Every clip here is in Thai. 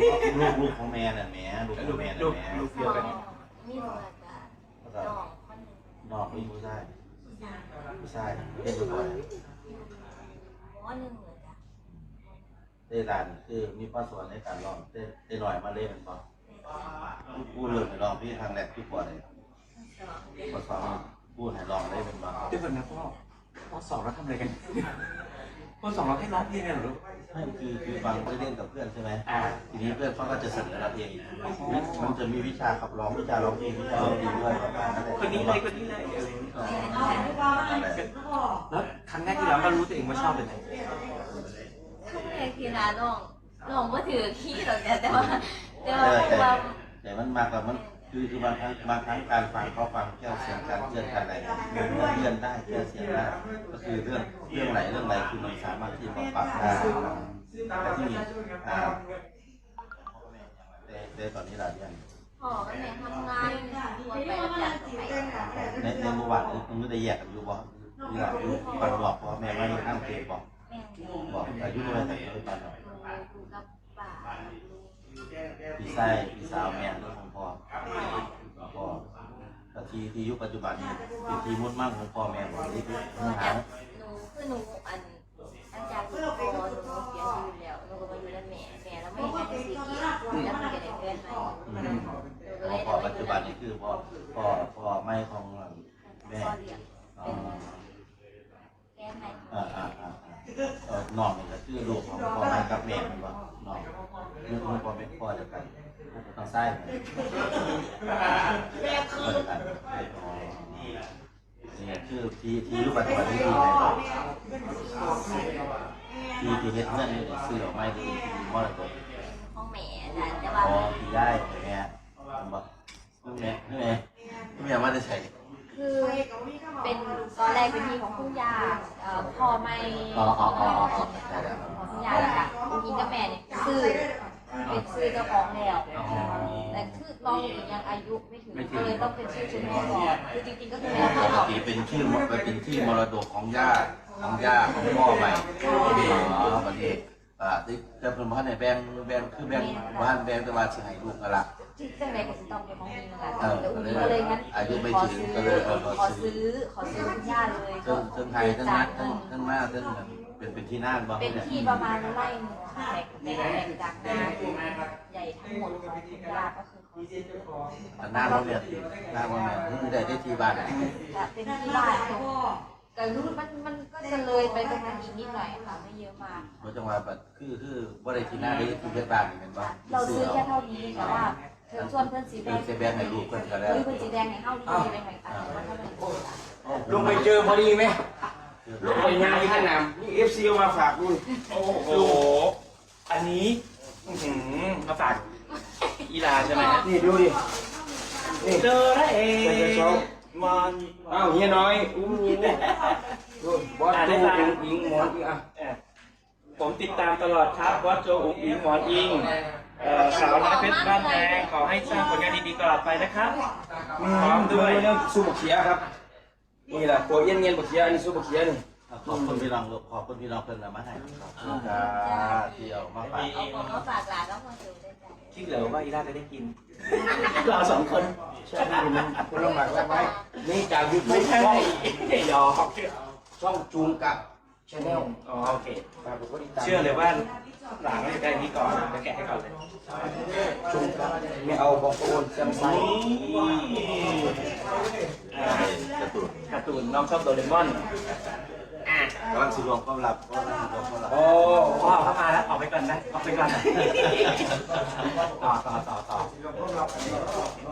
ลูกลูกของแม่น่ะแม่ลูกของแม่น่ะแม่ลูกสองมีหนูแล้วก็น้องคนหนึ่งนอกมีผู้ชายผู้ชายเป็นผู้ชายหมอหนึ่งเลยจ้ะได้หลานคือมีป้าสอนในการร้องได้ได้หน่อยมาเล่นมันบ่พูดเรื่องให้ร้องพี่ทางแรกพี่ปวดเลยป้าสอนพูดให้ร้องได้เป็นบ่เดี๋ยวก่อนนะพ่อพ่อสองเราทำอะไรกัน พ่อสองเราให้ร้องเพลงเนี่ยเหรอลูก ไม่คือคือฟังได้เล่นกับเพื่อนใช่ไหมอ่า ทีนี้เพื่อนเขาก็จะเสนอเราเองมันจะมีวิชาขับร้องวิชาร้องเพลงวิชาร้องเพลงด้วยประมาณนั้นแหละคนนี้เลยคนนี้เลยอะไรอย่างนี้เออนั่นแหละแล้วครั้งแรกที่เราก็รู้ตัวเองว่าชอบเป็นไงทุกเพลงที่ร้านน้องน้องก็ถือขี้หรอกจ้ะแต่ว่าแต่ว่าแต่ว่าแต่มันมากกว่ามัน คือคือบางครั้งบางครั้งการฟังเขาฟังแค่เสียงการเคลื่อนกันอะไรเลื่อนได้แค่เสียงได้ก็คือเรื่องเรื่องไหนเรื่องไหนคือมันสามารถที่มาปรับได้แต่ที่มีอ่าแต่แต่ตอนนี้เราเรียนพ่อก็แม่ทำงานตัวไปจ้างตัวไปในในเมื่อวานนี้มันไม่ได้แยกกันอยู่บ่นี่แหละอยู่ปันบอกพ่อแม่ว่าอยู่ข้างเกมบอกบอกอายุเท่าไหร่แต่ก็เป็นปันบอกอยู่กับป่าพี่ชายพี่สาวแม่ พ่อพ่อแต่ทีที่ยุคปัจจุบันนี้ที่ทีมุดมั่งของพ่อแม่ผมที่ที่หนูหาจะหนูคือหนูอันอันจากที่พ่อหนูเสียชีวิตแล้วหนูก็มาอยู่กับแม่แม่แล้วไม่ได้สีกีแล้วมันก็ได้เพื่อนใหม่หนูก็เลย พ่อปัจจุบันนี้คือพ่อพ่อพ่อไม่ของแม่ พ่อเลี้ยง อ๋อ เป็นแก้ไข อ่าอ่าอ่าเออน้องนี่ก็คือลูกของพ่อแม่กับแม่มันบ่น้องลูกของพ่อแม่พ่อเดียวกัน ทางซ้ายเนี่ยพ่อเดียวกันอ๋อนี่คือที่ที่ยุคปัจจุบันนี้ที่ไหนบ้างที่ที่เฮ็ดเงินซื้อออกมาดีมรดกห้องแม่จ้ะแต่ว่าอ๋อที่ได้แม่บอกแม่แม่แม่ว่าจะใช้คือเป็นตอนแรกเป็นที่ของคุณยาพ่อไม่อ๋อของคุณย่าแล้วค่ะคุณยิงกับแม่เนี่ยซื้อ เป็นชื่อเจ้าของแล้วแต่คือน้องอีกยังอายุไม่ถึง ก็เลยต้องเป็นชื่อคุณแม่ก่อนคือจริงๆก็คือแม่ปพ่อกบอกติเป็นชื่อเป็นที่มรดกของย่าของย่าของพ่อใหม่อ๋อบัดนี้อ่าที่จะเป็นบ้านในแบงแบงคือแบงบ้านแบงแต่ว่าสิให้ลูกกันละ ชื่อเจ้าไหนก็จะต้องเป็นของมีนั่นแหละเออแต่อุ้งก็เลยงั้นอายุไม่ขอถึงซื้อก็เลยเออขขออซื้ซื้อ อขอซื้อคุณย่าเลยเรื่องเรื่องไทยทั้งนั้นทั้งทั้งหน้าทั้ง เป็นเป็นที่น่านบ้างเป็นเนี่ยที่ประมาณไร่หนึ่งค่ะแบ่งแบ่งแบ่งจากนาใหญ่ทั้งหมดของคุณย่าก็คือขอซื้อหน้าบ้านเนี่ยหน้าบ้านเนี่ยคือได้ได้ที่บ้านจะเป็นที่บ้านของแต่รู้มันมันก็จะเลยไปตรงนั้นอีกนิดหน่อยค่ะไม่เยอะมาก เพราะจังหวะแบบคือคือว่าได้ที่หน้าได้ที่เพชรบ้านนี่เป็นบ้างเราซื้อแค่เท่านี้แต่ว่าเชิญชวนเพื่อนสีแดเป็นงเซแบงให้ลูกกันก็แล้วเพื่อนสีแดงให้เข้าดีไปหน่อยค่ะว่าเท่าไหร่ลงไปเจอพอดีไหม ลงไปงานที่ท่านนำนี่เอฟซีมาฝากด้วยโอ้โห อันนี้ อื้อหือมาฝากอีลาใช่ไหมฮะนี่ดูดินี่เจอแล้วเอเจอสองมอนอ้าวเฮียน้อยอู้ดูบอสดูอิงอิงหมอนอีกอะเอ่อผมติดตามตลอดครับวัดโจอุ๋งอิงหมอนอิงเอ่อสาวน้อยเพชรบ้านแพงขอให้สร้างผลงานดีๆตลอดไปนะครับ พร้อมด้วย เรื่องสู้บักเขียครับ นี่แหละโปรเย็นเย็นบักเขียอันนี้สู้บักเขียนี่ขอบคุณพี่น้องลูกขอบคุณพี่น้องเพิ่นเอามาให้ขอบคุณครับที่เอามาฝากเอาของมาฝากหลานแล้วมาซื้อได้จ้ะที่เหลือว่าอีลาจะได้กินเราสองคนใช่นี่มันคนละหมากแล้วไหมนี่จากยูทูไม่บใช่ช่องหยอกช่องจูงกับชาแนลอ๋อโอเคฝากกดติดตามเชื่อเลยว่าหลังจะได้นี้ก่อนจะแกะให้ก่อนเลยจูงกับไม่เอาบอกโอนแซมไซอ่า การะตูนการ์ตูนน้องชอบโดเรมอนอะกำลังสิรวมความลับกำลังสิรวมความลับโอ้พ่อเข้ามาแล้วออกไปก่อนนะออกไปก่อนต่อต่อต่อต่อ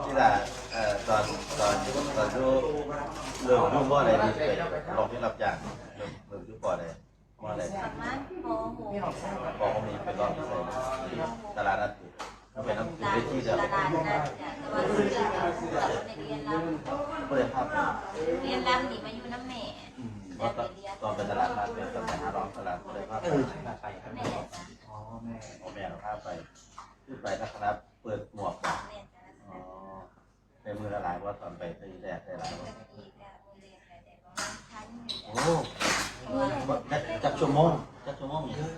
ที่ละเอ่อตอนตอนตอนดูเรื่องยุ่งว่าอะไรดีไปลองที่รับจ้างเรื่องเรื่องยุ่งว่าอะไรว่าอะไรประมาณโมโหบอกว่ามีเป็นรอบที่ใส่ตลาดนัดถ้าเป็นน้ำตาเวทีเดียว ตลาดนะจ้ะแต่ว่าซื้อกับในเรียนรก็เลยภาพำเรียนรำนี่มาอยู่น้ำแม่เพราะตอนเป็นตลาดนัดเป็นตลาดร้องตลาดก็เลยภาพเออน่าไปครับแม่จ้ะอ๋อแม่ของแม่เราภาพไปขึ้นไปนักคณะเปิดหมวกแม่จ้ะอ๋อในมือละลายว่าตอนไปตีแรกได้หลายว่าอีกแล้วโรงเรียนแต่เด็กประมาณชั้นโอ้จักชั่วโมงจักชั่วโมงเนี่ย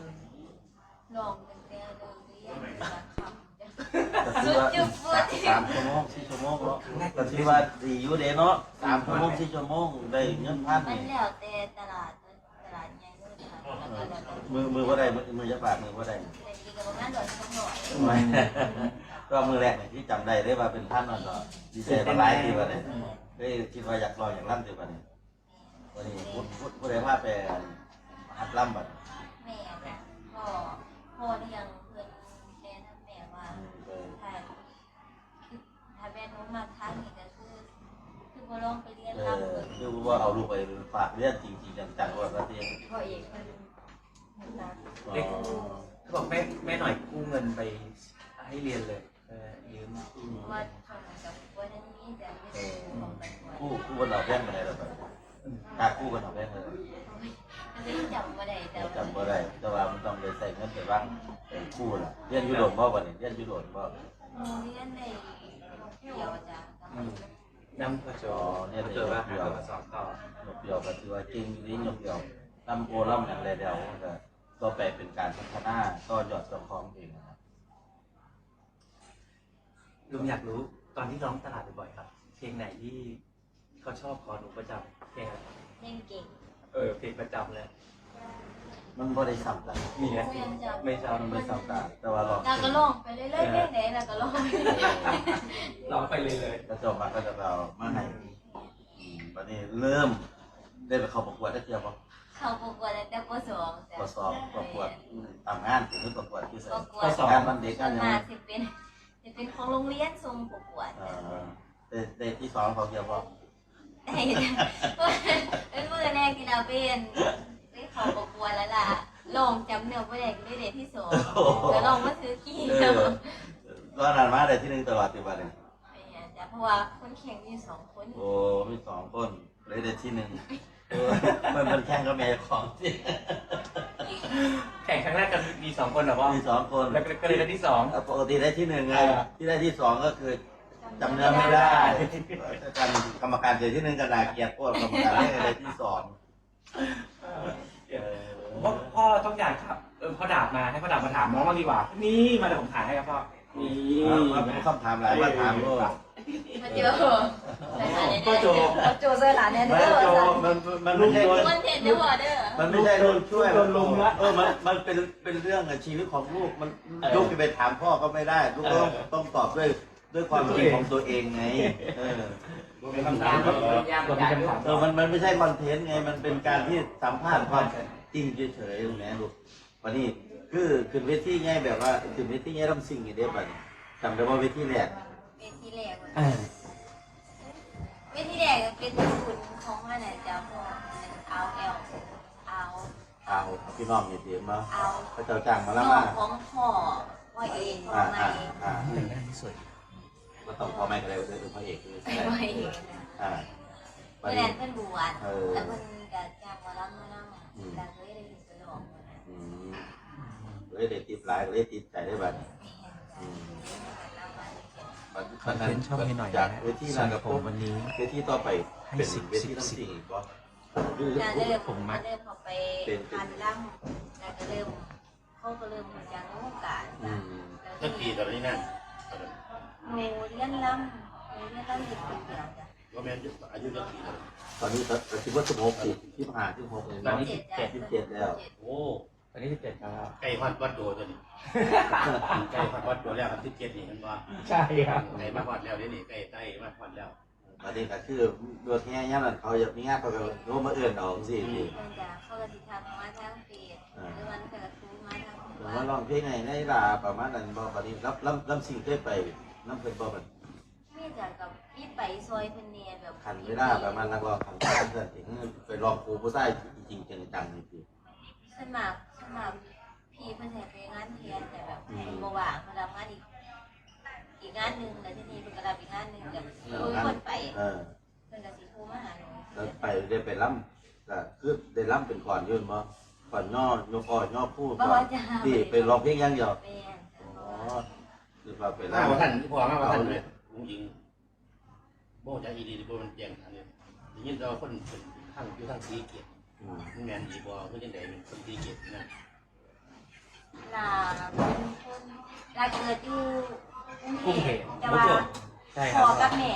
ลองเป็นเรียนเรียนแบบคำ จุบปวด สามชั่วโมงสี่ชั่วโมงเนาะก็ถือว่าดีอยู่เด้เนาะสามชั่วโมงสี่ชั่วโมงได้ เงินพันมันนี่แล้วแต่ตลาดตลาดใหญ่ด้วยค่ะแล้วก็แล้วแต่มือมือว่าได้มือมือจะบาดมือว่าได้แต่จริงๆก็ประมาณร้อยชั่วโมงไม่ก็มือแรกเนี่ยที่จำได้ได้ว่าเป็นท่านนั่นเนาะดีใจมาหลายทีว่าเนี่ยได้คิดว่าอยากลองอย่างล่ำดีว่าเนี่ยวันนี้พูดพูดพูดได้ว่าไปหัดล่ำบัดแม่จ้ะพ่อพ่อที่ยังเพื่อนแนะนำแม่ว่าอืมเออถ้าคือถ้าแม่หนูมาครั้งนี้ก็คื อคือบ่ลองไปเรียนเอรับอเพิ่นคือว่าเอาลูกไปฝากเรียนจริงๆจังๆว่าประเทศพ่อเอกเพิ่นนะอ๋อเขาบอกแม่แม่หน่อยกู้เงินไปให้เรียนเลยเออยืมเพราะว่าช่วงนั้นกับว่านั้นมีแต่ไม่ได้ของประกวดคู่คู่บนเราแบ่งมาได้แล้วแบบกาคู่บนเราแบ่งเลยมันไม่จำบ่ได้แต่ว่าจำบ่ได้แต่ว่ามันต้องไปใส่เงินไปบ้างเป็นคู่ล่ะเรียนยุโรปบ่บัดนี้เรียนยุโรปบ่หนูเรียนในเดียวจ้ะกับมั นน้ำพระโจพระโจว่าหาตัวสอบต่อหยกเดียวก็ถือว่าเก่งอยู่นี่หยกเดียวลำโอล่ำอย่างไรเดียวก็ก็ไปเป็นการพัฒนาก็ยอดเจ้าของเองนะครับลุงอยากรู้ตอนที่ร้องตลาดบ่อยๆครับ เพลงไหนที่เขาชอบขอหนูประจำเพลงอะไรเล่นเก่ง เออเพลงประจำเลย มันบ่ได้ซ้ำกันมีไหมกูยังจำไม่จมันไม่ซ้ำกันแต่ว่าเราเราก็ลองไปเรื่อยๆเพลงไหนเราก็ลองไปเรื่อยำร้องไปเลยเลยก็จบมาก็จะเรามาให้อืมวันนี้เริ่มได้ไปเข้าประกวดได้เทียบบ่ๆเขาประกวดตั้งแต่ปสองจ้ะประสอบประกวดตามงานถึงประกวดที่ใส่ประกวข้อดสอบงานวันเด็กส่กัวนนยังมากจะเป็นจะเป็นของโรงเรียนทรงประกวดเอจ้ะอได้ได้ที่สองเขาเกี่ยวบ่ไอ้เป็นมือแรกที่เราเป็นได้เขาประก วดแล้วล่ะลองจำเนื้อไม่ได้ก็ได้เดทที่สองแล้วลองมาซื้อกี้เอเนาะอก็นานมาได้ที่หนึ่งตลอดที่วันนี้จ้ะเพราะว่าคนแข่งมีสองคน โอ้มีสองคนเลยได้ที่หนึ่งเออมันมันแข่งกับแม่ของสิแข่งครั้งแรกกันมีสองคนเหรอพ่อมีสองคนแล้วก็เลยได้ที่สองปกติได้ที่หนึ่งไงอ่าที่ได้ที่สองก็คือจำเนื้อไม่ได้การกรรมการเสียที่หนึ่งก็นาเกลียดพวกกรรมการได้ได้ที่สอง เออพ่อพ่อต้องอยากครับเออพ่อดาบมาให้พ่อดาบมาถามน้องบ้างดีกว่า นี่มาเดี๋ยวผมถ่ายให้ครับพ่อนี่เอามาเป็นคำถามหลายมาถามลูกมาเจอใส่หลานเนี่ยพ่อโจมาโจใส่หลานเนี่ยไม่เด้อโจมันมันไม่ใช่คนเห็นได้บ่เด้อมันไม่ใช่โดนช่วยมันลงละเออมันมันเป็นเป็นเรื่องชีวิตของลูกมันลูกจะไปถามพ่อก็ไม่ได้ลูกก็ต้องต้องตอบด้วยด้วยความจริงของตัวเองไงเออเป็นคำถามครับเรามีคำถามเออมันมันไม่ใช่คอนเทนต์ไงมันเป็นการที่สัมภาษณ์ความ จริงเฉยๆตรงนี้ลูกวันนี้คือขึ้นเวทีไงแบบว่าขึ้นเวทีไงต้องสิ่งอย่างเดียวบัดนี้จำได้ว่าเวทีแรกเวทีแรกอ่าเวทีแรกเป็นทุนของอันไหนจ้ะพ่อเอาเอลเอาเอาพี่น้องเนี่ยเตรียมมาเอาพระเจ้าจ้างมาน้แล้อวมางของพ่อพ่อเองพ่ออ่าใหม่อ่าอ่าสวยก็ต้องพ่อแม่ก็ได้เป็นพระเอกคือพ่อเองอ่าเมื่อนั้นเพิ่นบวชเออแล้วเพิ่นก็จ้างหมาลำมา นั่งแต่เคยได้ยินสลองมานะอืมเลยได้ติดหลายเลยติดใจได้บัดนี้อืมบัดคอนเทนต์ช่องนี้หน่อยจานะกเวทีส่นั้วนนกับผมวันนี้ เวทีต่อไปให้เป็นสิบเวทีสิบ น้ำสิบสิ่งอีกบ่จะเริ่มผมมาจะเริ่มเข้าไปพันล่ำแล้วก็เริ่มเขาก็เริ่มจากในวงการอืจ้ะมสักปีตอนนี้นั่นหนูเรียนล่ำหนูเรียนล่ำเด็กคนเดียวจ้ะ ว่าแม่อายุสักปีแล้วตอนนี้ก็คิดว่าสิบหกสิที่ผ่านสิบหกเลยตอนเนาะนี้เจ็ดสิบจ้ะเจ็ด17แล้วโอ้ตอนนี้สิบเจ็ดครับไก่พัดวัดโดตัวนี้ไก่พัดวัดโดแล้วครับที่เจ็ดนี่มันว่าใช่ครับไก่มาวัดแล้วนี่ไก่ไก่มาวัดแล้วตอนนี้ก็คือรถแห่ย่ำนั้นเขาอยากมีงานเขาก็โน้มมาเอื่นเอาสิพี่เพิ่นจะเข้ากระสิทำมาทางเฟซหรือวันเกิดครูมาทางหรือวัว่าดร้องเพลงไงในลาประมาณนั้นบ่ตอนนี้รับรับรับสิ่งเคยไปน้ำเพิ่นบ่บัด มีจากกับพี่ไปซอยเพิ่นเนี่ยแบบคันเวลาประมาณนักร้องขันข้างเพื่อนถึงไปร้องครูผู้ชายจริงๆจังๆนี่พี่สมัครสมัครพี่เพิ่นให้ไปงานเทียนแต่แบบเพิ่นบ่ว่างเพิ่นรับงานอีกอีกงานหนึงแล้วทีนี้เพิ่นก็รับอีกงานหนึงแบบคุยคนไปเออเพิ่นก็สิโทรมาหาหนูแล้วไปได้ไปล่ำก็คือได้ล่ำเป็นก่อนยื่นบ่ก่อนย่อยกอ่อย่อพูดบ่ก่อว่านจะหาที่ไปร้องเพลงอย่างเดียวแม่นอ๋อคือว่าไปมาว่าล่ำท่านพอมาว่าท่านเลยลุงยิง โม่จะอีดีบ่มันแจ้งอันนี้ยินเราคนเป็นทั้งอยู่ทั้งสีเกียรติอืมแมนอีบ่คือจังได๋เป็นคนสีเกียรตินั่นลาเป็นคนลาเกิดอยู่กรุงเทพแต่โอ้ว่าโหใช่คพ่รัอบกับแม่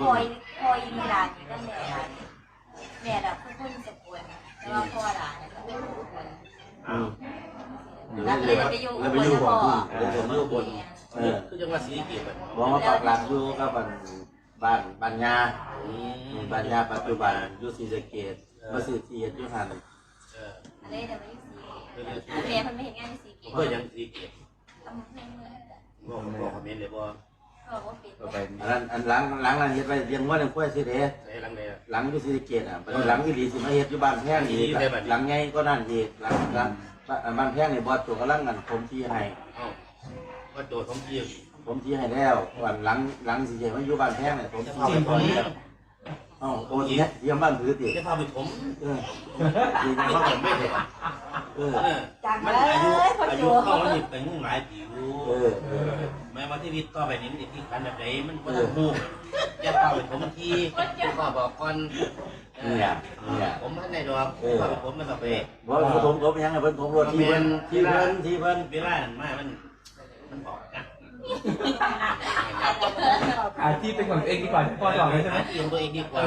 พ่อยพ่อยมีหลานนี่ก็แม่หลานนี่แม่แบบคือคนสกุลแต่ว่าพ่อหลานเนี่ยก็เป็นคนสกุลอ้าวแล้วเลยไปอยู่แล้วไปอยู่พ่บ่ออนที่แล้วไปอยู่บนเออคือจังหวัดศรีสะเกษแบบบอกว่าปักหลักอยู่กับบ้าน บ้านบ้านยาอืมบ้านยาปัจจุบันอยู่ศรีสะเกษมาซื้อที่อยู่หันเอออะไรเดี๋ยวไปอยู่สีแม่เพิ่นไม่เห็นงานอยู่สีเกตเพื่อยังศรีสะเกษทำเพื่อนเมื่อบอกบอกคอมเมนต์เลยบ่ก็บอกว่าปิดก็ไปอันนั้นอันหลังหลังนั้นเฮ็ดไว้เลี้ยงวัวเลี้ยงควายสิเด้ใส่ลังเลยอะ หลังอยู่ศรีสะเกษอะบัดนี้หลังอีหลีสิมาเฮ็ดอยู่บ้านแพงอีกหลังใหญ่ก็นั่นอีกหลังหลังบ้านแพงนี่บ่ตัวกำลังกันผมที่ให้เอ้าก็โดดท้องที่ ผมที่ให้แล้ววันหลังหลังสิเฮ็ดมาอยู่บ้านแพงเนี่ยผมที่ให้ก่อนแล้วเอ้าโอ้ยเยี่ยมบ้านถือติจะพาไปถมเออดีไม่นะเขาไม่เห็นเออเออจังมันเลอายุยพ่ออาโจยุเข้ามันนี่เป็นงูหลายปีอยู่เออเออแม้ว่าที่วิตต่อไปนี้มันจะที่กันแบบไหนมันก็ต้องมูจะพาไปถมทีก็บอกก่อนเนี่ยเนี่ยผมท่านในดอกพาไปถมมันแบบไปบ่ผมผมยังไงเพิ่นผมรถที่เพิ่นที่เพิ่นที่เพิ่นเวลามันมามัน มันบอกกัน อาชีพเป็นของตัวเองดีกว่าที่พ่อบอกเลยใช่ไหมหาที่ของตัวเองดีกว่า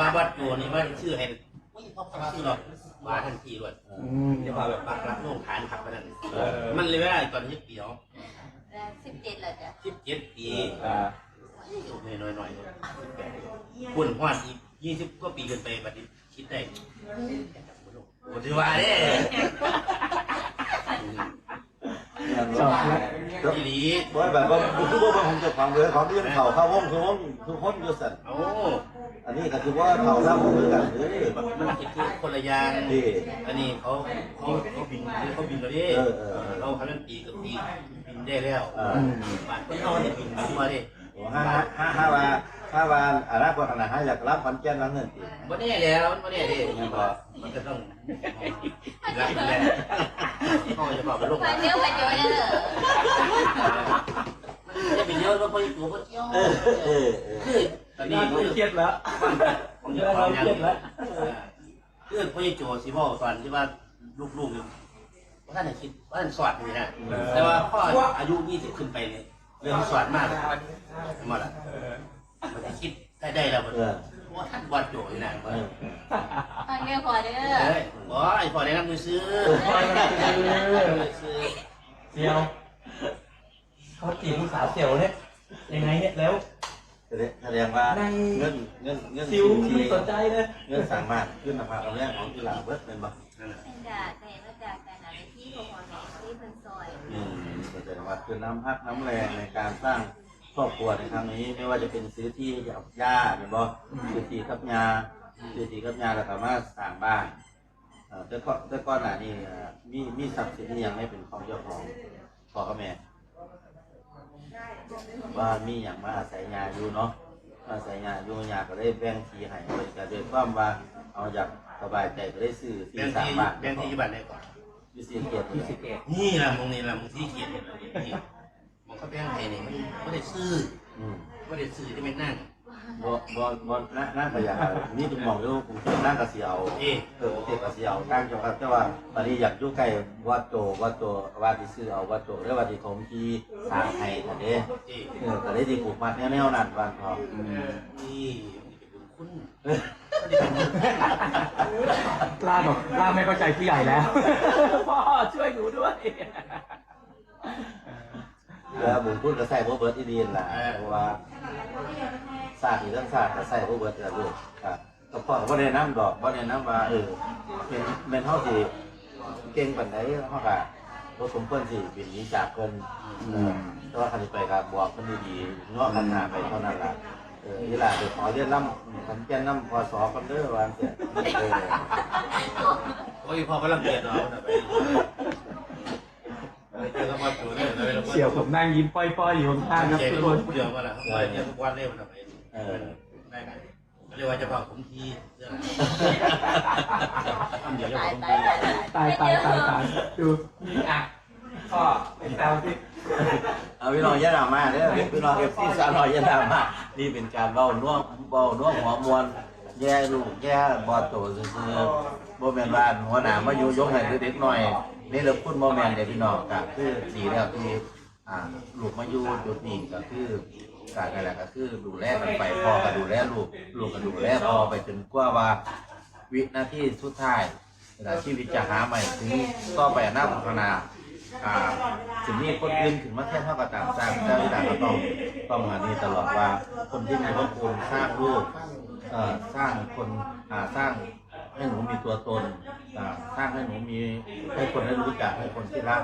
มาวัดโจนี่ว่าชื่อให้ไม่พอชื่อหรอกมาทันทีเลยอืมจะพาแบบปักหลักลงฐานขับไปนั่นมันเลยว่าตอนนี้ปีเนาะสิบเจ็ดเลยจ้ะสิบเจ็ดปีอ่าหน่อยหน่อยหน่อยปุ่นหวานอีกยี่สิบกว่าปีเกินไปบัดนี้คิดได้ผมถือว่าเด้จบแล้ว ทีนี้บ่แบบว่าคือบ่ว่าผมจะฟังเลยของเรื่องเขาเข้าวงคือวงคือคนอยู่สั่นโอ้อันนี้ก็คือว่าเขาเข้าวงคือกันเด้อมันคิดที่คนละอย่างดีอันนี้เขาเขาเขาบินเขาบินแล้วดิเราทำเป็นปีกับปีบินได้แล้วเออบ้านคนเขาเนี่ยบินมาดิโอ้ห้าห้าห้าว่า ห้าว่าอนาคตข้างหน้าห้าอยากรับขอนแก่นแล้วเงินติบ่แน่แล้วบ่แน่ดิมันก็ต้องรักแหละเขาจะบอกเป็นโรคไปเที่ยวไปเยอะเลยมันจะไปเยอะแล้วพออยู่ตัวพอเที่ยวเออเออเออคือตอนนี้น่าคือเครียดแล้วผมจะฟังอย่างนี้คือพออยู่โจสิบอกตอนที่ว่าลูกๆอยู่ว่าท่านคิดว่าท่านสอดอยู่นะแต่ว่าพ่ออายุ20ขึ้นไปเนี่ยเรื่องสอดมากมาละ มันจะคิดได้ได้แล้วมันเออว่าท่านวัดโจอยู่นะเออฟังเรื่องพอเด้อเฮ้ยบอไอ้พอได้นำมือซื้อซื้อเซียวเขาจีบผู้สาวเซียวเนี่ยยังไงเนี่ยแล้วแสดงว่าในเงินเงินเงินซิวที่ไม่สนใจเลยเงินสามารถขึ้นมาพาเอาเรื่องของที่หลังเบิดเป็นบ่นั่นแหละเป็นจากแต่มาจากแต่ไหนที่พ่อพ่อแม่ที่เพิ่นซอยอืมแสดงว่าคือน้ำพักน้ำแรงในการสร้าง ครอบครัวในครั้งนี้ไม่ว่าจะเป็นซื้อที่กับย่าเป็นบ่ซื้อที่กับยาซื้อที่กับยาแล้วก็มาสร้างบ้านเอ่อแต่ก่อนแต่ก่อนหน้านี้เอ่อมีมีทรัพย์สินที่ยังไม่เป็นของเจ้าของพ่อกับแม่ว่ามีอย่างมาอาศัยยาอยู่เนาะอาศัยยาอยู่ยาก็ได้แบ่งทีให้ไปก็ด้วยความว่าเอาอยากสบายใจก็ได้ซื้อแบที่งสร้างที่บ้านแบงที่บัตรได้ก่อนอยู่สี่เกียรติที่สิบเอ็ดนี่แหละมึงนี่แหละมึงที่เกียรตินี่มึง เขาแบงไทยนี่มันไม่ได้ซื้ออืมไม่ได้ซื้อที่ไม่นั่งบ่บ่บ่นั่งนั่งก็อยากมีทุกหมองอยู่ผมคิดนั่งก็สิเอาเอ๊ะเออผมคิดก็สิเอาตั้งจังครับแต่ว่าตอนนี้อยากอยู่ใกล้วัดโตวัดโตว่าที่ซื้อเอาวัดโตหรือว่าที่ผมที่สร้างให้นั่นเด้เอ๊ะเออก็เลยที่ปลูกมัดแนวๆนั้นบ้านพออืมนี่เป็นคุณไม่ได้เป็นคุณลาบอกลาไม่เข้าใจผู้ใหญ่แล้ว พ่อช่วยหนูด้วย แล้วบุญพูดก็ใส่บ่เบิดที่ดีนล่ะเพราะว่าศาสตร์อีกเรื่องศาสตร์ก็ใส่บ่เบิดแต่ลูกครับก็พ่อก็บ่ได้นำดอกบ่ได้นำว่าเออเป็นแม่นเฮาสิเก่งปานใดเฮาก็บ่สมควรสิบินหนีจากเพิ่นเออแต่ว่าคันสิไปก็บอกเพิ่นดีๆเงาะคันหน้าไปเท่านั้นล่ะเออนี่ล่ะไปขอเรียนนำคันแก่นนำพศกันเด้อว่าจังซี่เออโอ้ยพ่อพลังเกียรติเราไป เจอกับมาตัวเนี่ยเราเสี่ยวผมนั่งยิ้มป้อยๆอยู่ข้างๆครับเจอทุกกัคนบผู้เดียวมาแล้วไปเนี่ยทุกวันเลยมันไปได้กันเรียกว่าจะพาผมทีเรื่องเดี๋ยวจะตายผมตายทีตายตายตายตายตายดูนี่อะพ่อเป็นแซวที่เอาพี่น้องอย่าดราม่าเด้อพี่น้อง FC สาวน้อยอย่าดราม่านี่เป็นการเว้าน่วงเว้าน่วงหัวมวลแย่ลูกแย่บ่โตซื่อๆบ่แม่นว่าหัวหน้ามาอยู่ยกให้เด็กๆหน่อย นี่เราพูดโมเมนต์เด็กพี่น้องก็คือดีแล้วที่อ่อ่าลูกมาอยู่จุดนี้ก็คือการอะไรก็คือดูแลกันไปพ่อก็ดูแลลูกลูกก็ดูแลพ่อไปจนกว่าว่า วินาทีสุดท้ายเวลาชีวิตจะหาใหม่ถึงก็ไปอนาคตข้างหน้าอ่าสิ่งนี้คนอื่นถึงมาแค่เท่ากับตามสร้างเจ้าที่ต่างก็ต้องต้องมานี่ตลอดว่าคนที่มีพระคุณสร้างลูกเอ่อสร้างคนอ่าสร้าง ให้หนูมีตัวตนสร้างให้หนูมีให้คนได้รู้จักให้คนที่รัก